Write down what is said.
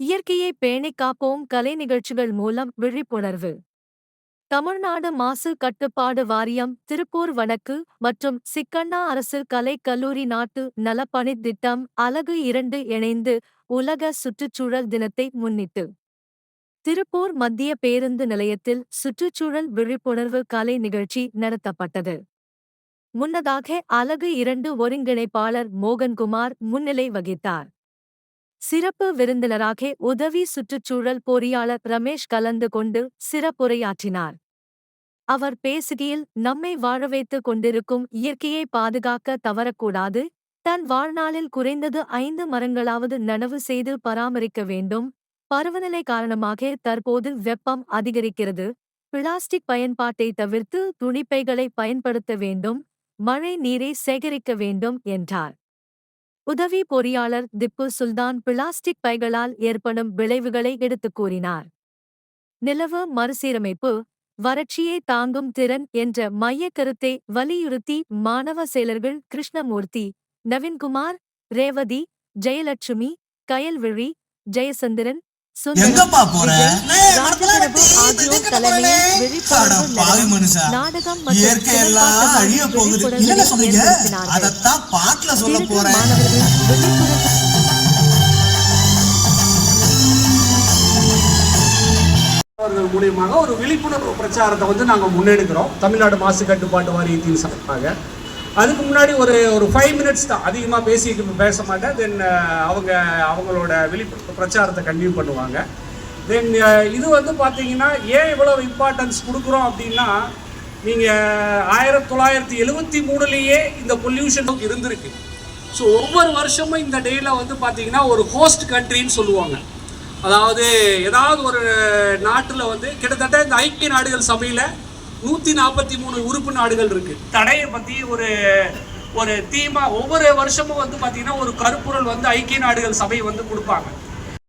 இயற்கையை பேணிக் காப்போம் கலை நிகழ்ச்சிகள் மூலம் விழிப்புணர்வு. தமிழ்நாடு மாசு கட்டுப்பாடு வாரியம் திருப்பூர் வடக்கு மற்றும் சிக்கண்ணா அரசு கலைக் கல்லூரி நாட்டு நலப்பணித் திட்டம் அலகு இரண்டு இணைந்து உலக சுற்றுச்சூழல் தினத்தை முன்னிட்டு. திருப்பூர் மத்திய பேருந்து நிலையத்தில் சுற்றுச்சூழல் விழிப்புணர்வு கலை நிகழ்ச்சி நடத்தப்பட்டது. முன்னதாக அலகு இரண்டு ஒருங்கிணைப்பாளர் மோகன்குமார் முன்னிலை வகித்தார். சிறப்பு விருந்தினராக உதவி சுற்றுச்சூழல் பொறியாளர் ரமேஷ் கலந்து கொண்டு சிறப்புரையாற்றினார். அவர் பேசுகையில் நம்மை வாழ வைத்துக் கொண்டிருக்கும் இயற்கையை பாதுகாக்க தவறக்கூடாது. தன் வாழ்நாளில் குறைந்தது ஐந்து மரங்களாவது நனவு செய்து பராமரிக்க வேண்டும். பருவநிலை காரணமாக தற்போது வெப்பம் அதிகரிக்கிறது. பிளாஸ்டிக் பயன்பாட்டை தவிர்த்து துணிப்பைகளை பயன்படுத்த வேண்டும். மழை நீரை சேகரிக்க வேண்டும் என்றார். உதவி பொறியாளர் திப்பு சுல்தான் பிளாஸ்டிக் பைகளால் ஏற்படும் விளைவுகளை எடுத்துக் கூறினார். நிலவு மறுசீரமைப்பு வறட்சியை தாங்கும் திறன் என்ற மையக் கருத்தை வலியுறுத்தி மாணவ செயலர்கள் கிருஷ்ணமூர்த்தி நவீன்குமார் ரேவதி ஜெயலட்சுமி கயல்விழி ஜெயசந்திரன் அதத்தான் பாட்டுல சொல்ல பிறகு போறேன். மாணவர்கள் விழிப்புணர்வு அவர்கள் மூலியமாக ஒரு விழிப்புணர்வு பிரச்சாரத்தை வந்து நாங்கள் முன்னெடுக்கிறோம். தமிழ்நாடு மாசு கட்டுப்பாட்டு வாரியத்தின் சார்பாக. அதுக்கு முன்னாடி ஒரு ஒரு ஃபைவ் மினிட்ஸ் தான் அதிகமாக பேசி பேச மாட்டேன். தென் அவங்க அவங்களோட வெளி பிரச்சாரத்தை கண்டினியூ பண்ணுவாங்க. தென் இது வந்து பார்த்தீங்கன்னா ஏன் இவ்வளோ இம்பார்ட்டன்ஸ் கொடுக்குறோம் அப்படின்னா நீங்கள் ஆயிரத்தி தொள்ளாயிரத்தி எழுவத்தி மூணுலேயே இந்த பொல்யூஷன் இருந்திருக்கு. ஸோ ஒவ்வொரு வருஷமும் இந்த டேயில் வந்து பார்த்தீங்கன்னா ஒரு ஹோஸ்ட் கண்ட்ரின்னு சொல்லுவாங்க. அதாவது ஏதாவது ஒரு நாட்டில் வந்து கிட்டத்தட்ட இந்த ஐக்கிய நாடுகள் சபையில் நூற்றி நாற்பத்தி மூணு உறுப்பு நாடுகள் இருக்குது தடையை பற்றி ஒரு ஒரு தீமா ஒவ்வொரு வருஷமும் வந்து பார்த்தீங்கன்னா ஒரு கருப்பொருள் வந்து ஐக்கிய நாடுகள் சபை வந்து கொடுப்பாங்க.